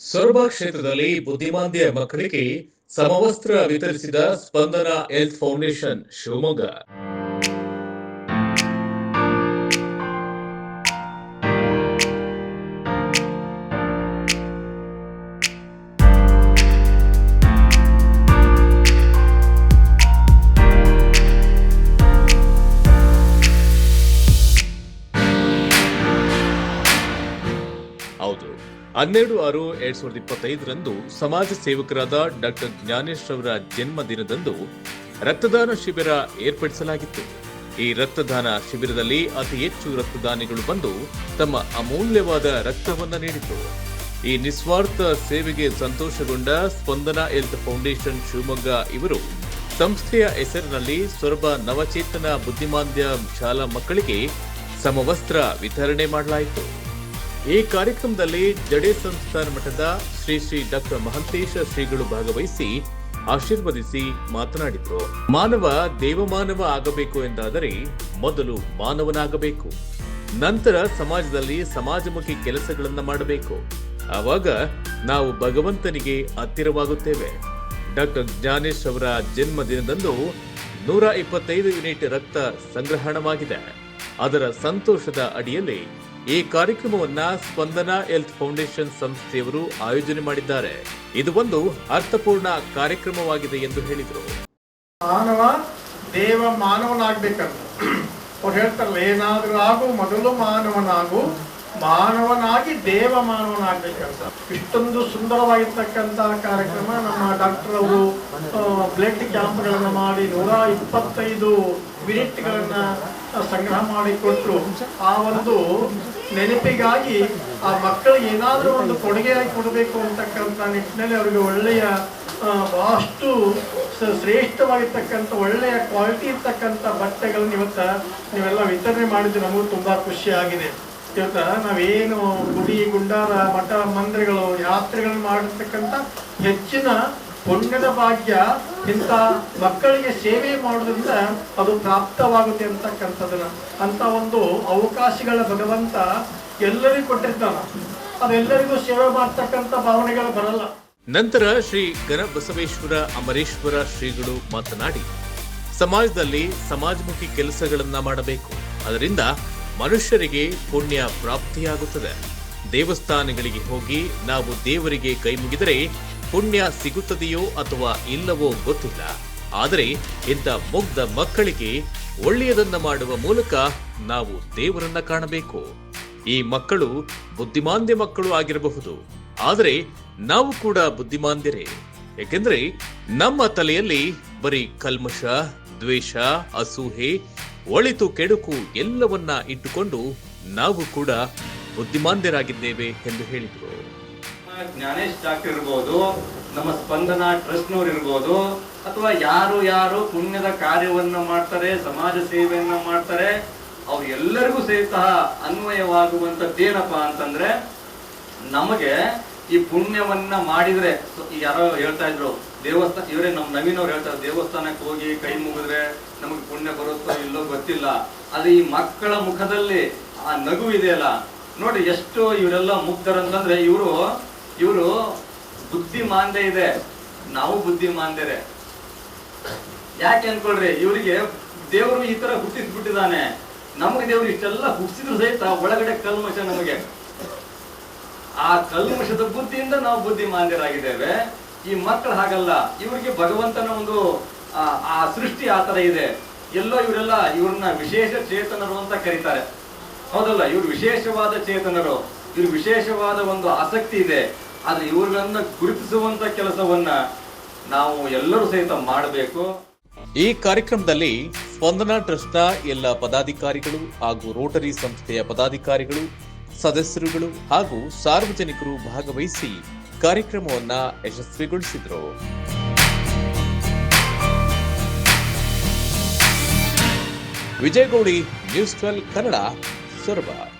ಸೊರಬ ಕ್ಷೇತ್ರದಲ್ಲಿ ಬುದ್ಧಿಮಾಂದ್ಯ ಮಕ್ಕಳಿಗೆ ಸಮವಸ್ತ್ರ ವಿತರಿಸಿದ ಸ್ಪಂದನ ಹೆಲ್ತ್ ಫೌಂಡೇಶನ್ ಶಿವಮೊಗ್ಗ. ಹನ್ನೆರಡು ಆರು, ಎರಡ್ ಸಾವಿರದ ಇಪ್ಪತ್ತೈದರಂದು ಸಮಾಜ ಸೇವಕರಾದ ಡಾಕ್ಟರ್ ಜ್ಞಾನೇಶ್ ಅವರ ಜನ್ಮ ದಿನದಂದು ರಕ್ತದಾನ ಶಿಬಿರ ಏರ್ಪಡಿಸಲಾಗಿತ್ತು. ಈ ರಕ್ತದಾನ ಶಿಬಿರದಲ್ಲಿ ಅತಿ ಹೆಚ್ಚು ರಕ್ತದಾನಿಗಳು ಬಂದು ತಮ್ಮ ಅಮೂಲ್ಯವಾದ ರಕ್ತವನ್ನು ನೀಡಿತು. ಈ ನಿಸ್ವಾರ್ಥ ಸೇವೆಗೆ ಸಂತೋಷಗೊಂಡ ಸ್ಪಂದನ ಹೆಲ್ತ್ ಫೌಂಡೇಶನ್ ಶಿವಮೊಗ್ಗ ಇವರು ಸಂಸ್ಥೆಯ ಹೆಸರಿನಲ್ಲಿ ಸೊರಬ ನವಚೇತನ ಬುದ್ಧಿಮಾಂದ್ಯ ಶಾಲಾ ಮಕ್ಕಳಿಗೆ ಸಮವಸ್ತ್ರ ವಿತರಣೆ ಮಾಡಲಾಯಿತು. ಈ ಕಾರ್ಯಕ್ರಮದಲ್ಲಿ ಜಡೆ ಸಂಸ್ಥಾನ ಮಠದ ಶ್ರೀ ಶ್ರೀ ಡಾಕ್ಟರ್ ಮಹಂತೇಶ ಶ್ರೀಗಳು ಭಾಗವಹಿಸಿ ಆಶೀರ್ವದಿಸಿ ಮಾತನಾಡಿದರು. ಮಾನವ ದೇವಮಾನವ ಆಗಬೇಕು ಎಂದಾದರೆ ಮೊದಲು ಮಾನವನಾಗಬೇಕು. ನಂತರ ಸಮಾಜದಲ್ಲಿ ಸಮಾಜಮುಖಿ ಕೆಲಸಗಳನ್ನು ಮಾಡಬೇಕು. ಆವಾಗ ನಾವು ಭಗವಂತನಿಗೆ ಹತ್ತಿರವಾಗುತ್ತೇವೆ. ಡಾಕ್ಟರ್ ಜ್ಞಾನೇಶ್ ಅವರ ಜನ್ಮ ದಿನದಂದು ನೂರ ಇಪ್ಪತ್ತೈದು ಯೂನಿಟ್ ರಕ್ತ ಸಂಗ್ರಹಣವಾಗಿದೆ. ಅದರ ಸಂತೋಷದ ಅಡಿಯಲ್ಲಿ ಈ ಕಾರ್ಯಕ್ರಮವನ್ನ ಸ್ಪಂದನ ಹೆಲ್ತ್ ಫೌಂಡೇಶನ್ ಸಂಸ್ಥೆಯವರು ಆಯೋಜನೆ ಮಾಡಿದ್ದಾರೆ. ಇದು ಒಂದು ಅರ್ಥಪೂರ್ಣ ಕಾರ್ಯಕ್ರಮವಾಗಿದೆ ಎಂದು ಹೇಳಿದರು. ಮಾನವ ದೇವ ಮಾನವನಾಗ್ಬೇಕಂತ. ಅವ್ರು ಹೇಳ್ತಾರಲ್ಲ, ಏನಾದರೂ ಆಗು, ಮೊದಲು ಮಾನವನಾಗು, ಮಾನವನಾಗಿ ದೇವ ಮಾನವನಾಗ್ಬೇಕಂತ. ಇಷ್ಟೊಂದು ಸುಂದರವಾಗಿರ್ತಕ್ಕಂಥ ಕಾರ್ಯಕ್ರಮ ನಮ್ಮ ಡಾಕ್ಟರ್ ಅವರು ಬ್ಲಡ್ ಕ್ಯಾಂಪ್ಗಳನ್ನು ಮಾಡಿ ನೂರ ಇಪ್ಪತ್ತೈದು ಮಿನಿಟ್ಗಳನ್ನ ಸಂಗ್ರಹ ಮಾಡಿಕೊಟ್ಟರು ಆ ಒಂದು ನೆನಪಿಗಾಗಿ ಆ ಮಕ್ಕಳಿಗೆ ಏನಾದರೂ ಒಂದು ಕೊಡುಗೆಯಾಗಿ ಕೊಡಬೇಕು ಅಂತಕ್ಕಂಥ ನಿಟ್ಟಿನಲ್ಲಿ ಅವರಿಗೆ ಒಳ್ಳೆಯ ಬಹಳಷ್ಟು ಶ್ರೇಷ್ಠವಾಗಿರ್ತಕ್ಕಂಥ, ಒಳ್ಳೆಯ ಕ್ವಾಲಿಟಿ ಇರ್ತಕ್ಕಂಥ ಬಟ್ಟೆಗಳನ್ನ ಇವತ್ತ ನೀವೆಲ್ಲ ವಿತರಣೆ ಮಾಡಿದ್ದು ನಮಗೂ ತುಂಬಾ ಖುಷಿಯಾಗಿದೆ ಇವತ್ತ ನಾವೇನು ಗುಡಿ, ಗುಂಡಾರ, ಮಠ, ಮಂದಿರಗಳು, ಯಾತ್ರೆಗಳನ್ನು ಮಾಡಿರ್ತಕ್ಕಂಥ ಹೆಚ್ಚಿನ ಪುಣ್ಯದ ಭಾಗ್ಯ ಇಂಥ ಮಕ್ಕಳಿಗೆ ಸೇವೆ ಮಾಡೋದ್ರಿಂದ ಅದು ಪ್ರಾಪ್ತವಾಗುತ್ತೆ ಅಂತಕ್ಕಂಥದ್ದನ್ನ ಅಂತ ಒಂದು ಅವಕಾಶಗಳ ಭಗವಂತ ಎಲ್ಲರಿಗೂ ಕೊಟ್ಟಿರ್ತಾನ. ಅದೆಲ್ಲರಿಗೂ ಸೇವೆ ಮಾಡ್ತಕ್ಕಂಥ ಭಾವನೆಗಳು ಬರಲ್ಲ. ನಂತರ ಶ್ರೀ ಗಣಬಸವೇಶ್ವರ ಅಮರೇಶ್ವರ ಶ್ರೀಗಳು ಮಾತನಾಡಿ, ಸಮಾಜದಲ್ಲಿ ಸಮಾಜಮುಖಿ ಕೆಲಸಗಳನ್ನ ಮಾಡಬೇಕು. ಅದರಿಂದ ಮನುಷ್ಯರಿಗೆ ಪುಣ್ಯ ಪ್ರಾಪ್ತಿಯಾಗುತ್ತದೆ. ದೇವಸ್ಥಾನಗಳಿಗೆ ಹೋಗಿ ನಾವು ದೇವರಿಗೆ ಕೈ ಮುಗಿದರೆ ಪುಣ್ಯ ಸಿಗುತ್ತದೆಯೋ ಅಥವಾ ಇಲ್ಲವೋ ಗೊತ್ತಿಲ್ಲ. ಆದರೆ ಇಂಥ ಮುಗ್ಧ ಮಕ್ಕಳಿಗೆ ಒಳ್ಳೆಯದನ್ನ ಮಾಡುವ ಮೂಲಕ ನಾವು ದೇವರನ್ನ ಕಾಣಬೇಕು. ಈ ಮಕ್ಕಳು ಬುದ್ಧಿಮಾಂದ್ಯ ಮಕ್ಕಳು ಆಗಿರಬಹುದು. ಆದರೆ ನಾವು ಕೂಡ ಬುದ್ಧಿಮಾಂದ್ಯರೇ. ಏಕೆಂದ್ರೆ ನಮ್ಮ ತಲೆಯಲ್ಲಿ ಬರೀ ಕಲ್ಮಶ, ದ್ವೇಷ, ಅಸೂಹೆ, ಒಳಿತು ಕೆಡುಕು ಎಲ್ಲವನ್ನ ಇಟ್ಟುಕೊಂಡು ನಾವು ಕೂಡ ಬುದ್ಧಿಮಾಂದ್ಯರಾಗಿದ್ದೇವೆ ಎಂದು ಹೇಳಿದರು. ಜ್ಞಾನೇಶ್ ಡಾಕ್ಟರ್ ಇರ್ಬೋದು, ನಮ್ಮ ಸ್ಪಂದನ ಟ್ರಸ್ಟ್ನವ್ರು ಇರ್ಬೋದು, ಅಥವಾ ಯಾರು ಯಾರು ಪುಣ್ಯದ ಕಾರ್ಯವನ್ನ ಮಾಡ್ತಾರೆ, ಸಮಾಜ ಸೇವೆಯನ್ನ ಮಾಡ್ತಾರೆ, ಅವ್ರು ಎಲ್ಲರಿಗೂ ಸಹಿತ ಅನ್ವಯವಾಗುವಂತದ್ದೇನಪ್ಪ ಅಂತಂದ್ರೆ, ನಮಗೆ ಈ ಪುಣ್ಯವನ್ನ ಮಾಡಿದ್ರೆ ಯಾರೋ ಹೇಳ್ತಾ ಇದ್ರು, ದೇವಸ್ಥಾನ, ಇವರೇ ನಮ್ ನವೀನ್ ಅವ್ರು ಹೇಳ್ತಾರೆ, ದೇವಸ್ಥಾನಕ್ಕೆ ಹೋಗಿ ಕೈ ಮುಗಿದ್ರೆ ನಮಗೆ ಪುಣ್ಯ ಬರುತ್ತೋ ಇಲ್ಲೋ ಗೊತ್ತಿಲ್ಲ. ಅದು ಈ ಮಕ್ಕಳ ಮುಖದಲ್ಲಿ ಆ ನಗು ಇದೆಯಲ್ಲ, ನೋಡಿ ಎಷ್ಟು ಇವರೆಲ್ಲ ಮುಗ್ಧರಂತಂದ್ರೆ ಇವರು ಇವರು ಬುದ್ಧಿಮಾಂದ್ಯ ಇದೆ. ನಾವು ಬುದ್ಧಿ ಮಾಂದೇರೆ ಯಾಕೆ ಅನ್ಕೊಳ್ರಿ? ಇವರಿಗೆ ದೇವರು ಈ ತರ ಹುಟ್ಟಿಸ್ಬಿಟ್ಟಿದ್ದಾನೆ ನಮಗೆ ದೇವರು ಇಷ್ಟೆಲ್ಲ ಹುಟ್ಟಿಸಿದ್ರು ಸಹಿತ ಒಳಗಡೆ ಕಲ್ಮಶ ನಮಗೆ. ಆ ಕಲ್ಮಶದ ಬುದ್ಧಿಯಿಂದ ನಾವು ಬುದ್ಧಿಮಾಂದ್ಯರಾಗಿದ್ದೇವೆ ಈ ಮಕ್ಕಳು ಹಾಗಲ್ಲ. ಇವರಿಗೆ ಭಗವಂತನ ಒಂದು ಆ ಸೃಷ್ಟಿ ಆ ತರ ಇದೆ. ಎಲ್ಲೋ ಇವರೆಲ್ಲ ಇವ್ರನ್ನ ವಿಶೇಷ ಚೇತನರು ಅಂತ ಕರೀತಾರೆ. ಹೌದಲ್ಲ, ಇವ್ರು ವಿಶೇಷವಾದ ಚೇತನರು. ಇವ್ರ ವಿಶೇಷವಾದ ಒಂದು ಆಸಕ್ತಿ ಇದೆ. ಆದ್ರೆ ಇವ್ರನ್ನ ಗುರುತಿಸುವಂತ ಕೆಲಸವನ್ನ ನಾವು ಎಲ್ಲರೂ ಸಹಿತ ಮಾಡಬೇಕು. ಈ ಕಾರ್ಯಕ್ರಮದಲ್ಲಿ ಸ್ಪಂದನಾ ಟ್ರಸ್ಟ್ನ ಎಲ್ಲ ಪದಾಧಿಕಾರಿಗಳು ಹಾಗೂ ರೋಟರಿ ಸಂಸ್ಥೆಯ ಪದಾಧಿಕಾರಿಗಳು, ಸದಸ್ಯರುಗಳು ಹಾಗೂ ಸಾರ್ವಜನಿಕರು ಭಾಗವಹಿಸಿ ಕಾರ್ಯಕ್ರಮವನ್ನ ಯಶಸ್ವಿಗೊಳಿಸಿದರು. Vijayagowdi news twelve Kannada, Soraba.